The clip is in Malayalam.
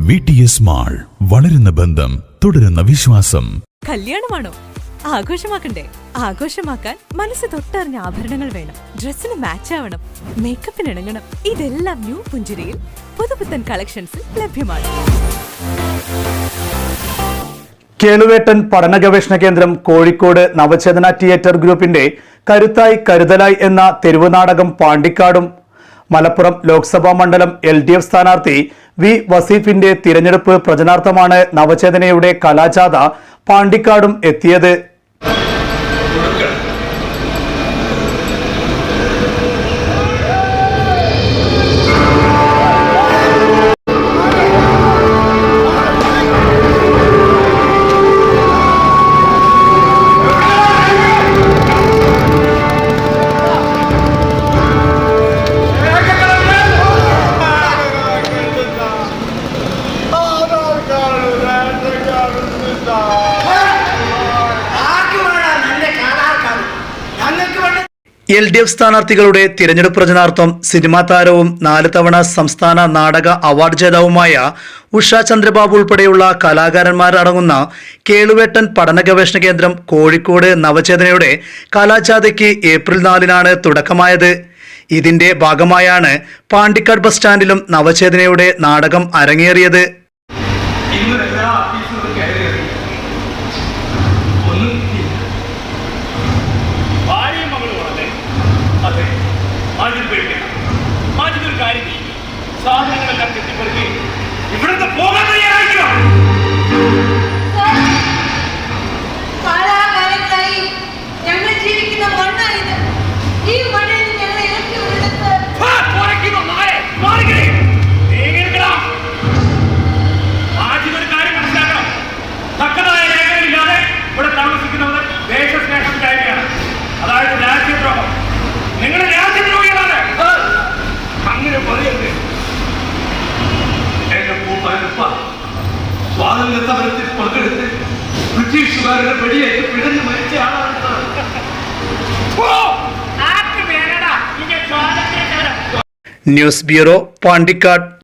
വി ടി എസ് മാൾ വളരുന്ന ബന്ധം തുടരുന്ന വിശ്വാസം. കല്യാണമാണോ? ആഘോഷമാക്കണ്ടേ? ആഘോഷമാക്കാൻ മനസ്സ് തൊട്ടറിഞ്ഞ ആഭരണങ്ങൾ വേണം. ഡ്രസ്സിന് മാച്ച് ആവണം. മേക്കപ്പിന് ഇണങ്ങണം. ഇതെല്ലാം ന്യൂ പുഞ്ചിരിയിൽ പുതുപുത്തൻ കളക്ഷൻസിൽ ലഭ്യമാണ്. കേളുവേട്ടൻ പഠന ഗവേഷണ കേന്ദ്രം കോഴിക്കോട് നവചേതന തിയേറ്റർ ഗ്രൂപ്പിന്റെ കരുത്തായി കരുതലായി എന്ന തെരുവുനാടകം പാണ്ടിക്കാടും മലപ്പുറം ലോക്സഭാ മണ്ഡലം എൽ ഡി എഫ് സ്ഥാനാർത്ഥി വി വസീഫിന്റെ തിരഞ്ഞെടുപ്പ് പ്രചനാർത്ഥമാണ് നവചേതനയുടെ കലാജാഥ പാണ്ടിക്കാടും എത്തിയത്. എൽ ഡി എഫ് സ്ഥാനാർത്ഥികളുടെ തിരഞ്ഞെടുപ്പ് പ്രചരണാർത്ഥം സിനിമാ താരവും നാല് തവണ സംസ്ഥാന നാടക അവാർഡ് ജേതാവുമായ ഉഷ ചന്ദ്രബാബു ഉൾപ്പെടെയുള്ള കലാകാരന്മാരടങ്ങുന്ന കേളുവേട്ടൻ പഠന ഗവേഷണ കേന്ദ്രം കോഴിക്കോട് നവചേതനയുടെ കലാജാഥയ്ക്ക് ഏപ്രിൽ നാലിനാണ് തുടക്കമായത്. ഇതിന്റെ ഭാഗമായാണ് പാണ്ടിക്കാട് ബസ് സ്റ്റാൻഡിലും നവചേതനയുടെ നാടകം അരങ്ങേറിയത്. صالح സമരത്തിൽ പങ്കെടുത്ത് ബ്രിട്ടീഷുകാരുടെ വെടിയേറ്റ് പിടഞ്ഞു മരിച്ച ആളാണ് ന്യൂസ് ബ്യൂറോ പാണ്ടിക്കാട്.